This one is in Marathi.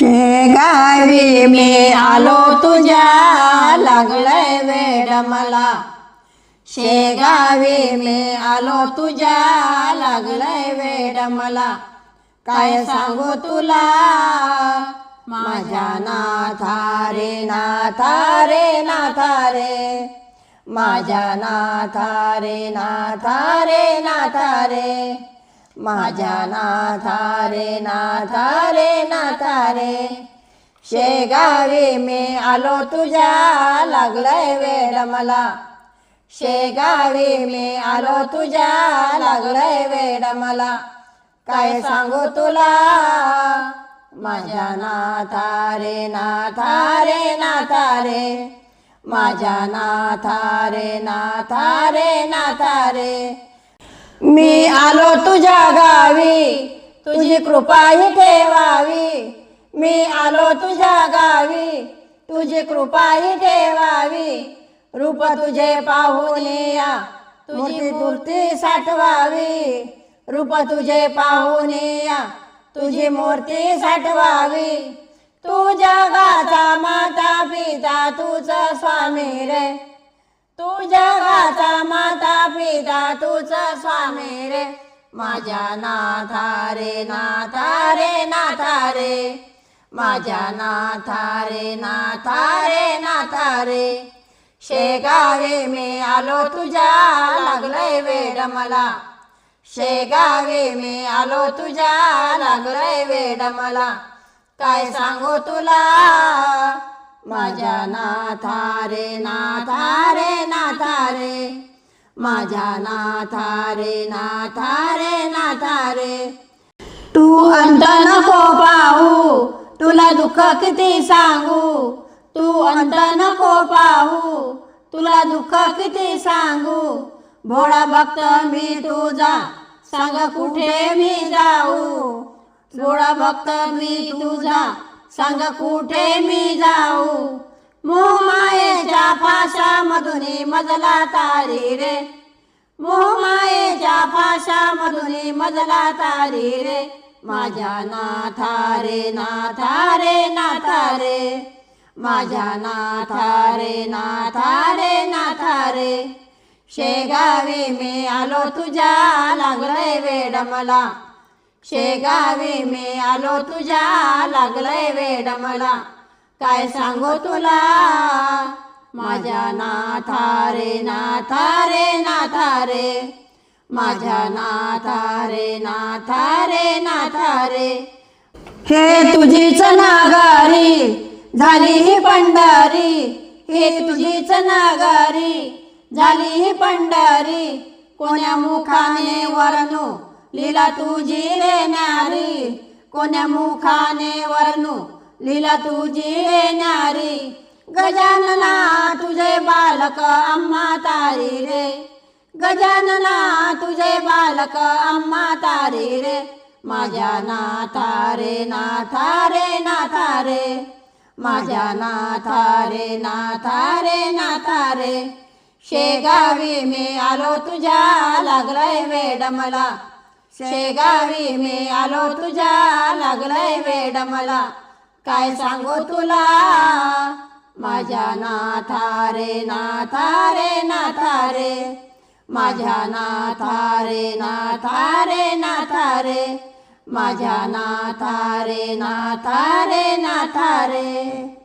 शेगावी मी आलो तुझ्या लागलंय वेड मला. शेगावी मी आलो तुझ्या लागलंय वेड मला. काय सांगू तुला? माझ्या नाथा रे नाथा रे नाथा रे. माझ्या नाथा रे नाथा रे नाथा रे. माझ्या नाथा रे नाथा रे नाथा रे शेगावी मी आलो तुझ्या लागलंय वेड मला. शेगावी मी आलो तुझ्या लागलंय वेड मला. काय सांगू तुला? माझ्या नाथा रे नाथा रे नाथा रे माझ्या नाथा रे नाथा रे नाथा रे मी आलो तुझ्या गावी तुझी कृपाही ठेवावी. मी आलो तुझ्या गावी तुझी कृपाही ठेवावी. रूप तुझे पाहून या तुझी मूर्ती साठवावी. रूप तुझे पाहून या तुझी मूर्ती साठवावी. तू जगाचा माता पिता तुझ स्वामी रे. तू जगाचा माता पिता तूच स्वामी रे. माझ्या नाथा रे नाथा रे नाथा रे माझ्या नाथा रे नाथा रे नाथा रे शेगावे मी आलो तुझ्या लागलंय वेड मला. शेगावे मी आलो तुझ्या लागलंय वेड मला. काय सांगू तुला? माझ्या नाथा रे नाथा रे नाथा रे माझ्या नाथा रे नाथा रे नाथा रे तू अंत नको पाहू तुला दुःख किती सांगू? तू अंत नको पाहू तुला दुःख किती सांगू? भोळा भक्त मी तुझा सांग कुठे मी जाऊ? भोळा भक्त मी तुझा सांग कुठे मी जाऊ? मोहमायेच्या फाशामधून मजला तारी रे. मोहमायेच्या फाशामधून मजला तारी रे. माझ्या नाथा रे नाथा रे नाथा रे माझ्या नाथा रे नाथा रे नाथा रे शेगावी मी आलो तुझ्या लागलंय वेड मला. शेगावी मी आलो तुझ्या लागलंय वेड मला. काय सांगू तुला? माझ्या नाथा रे नाथा रे नाथा रे माझ्या नाथा रे नाथा रे नाथा रे हे तुझीच नागारी झाली ही पंढारी. हे तुझीच नागारी झाली ही पंढारी. कोण्या मुखाने वर्णू लीला तुझी रे नारी कोण्या मुखाने वरनू लीला तुझी नारी गजानना तुझे बालक अम्मा तारी रे. गजानना तुझे बालक अम्मा तारी रे. माझ्या नाथा रे नाथा रे नाथा रे. माझ्या नाथा रे नाथा रे नाथा रे. शेगावी मी आलो तुझ्या लागलंय वेड मला. शेगावी मी आलो तुझ्या लागलंय वेड मला. काय सांगू तुला? माझ्या नाथा रे नाथा रे नाथा रे माझ्या नाथा रे नाथा रे नाथा रे माझ्या नाथा रे नाथा रे नाथा रे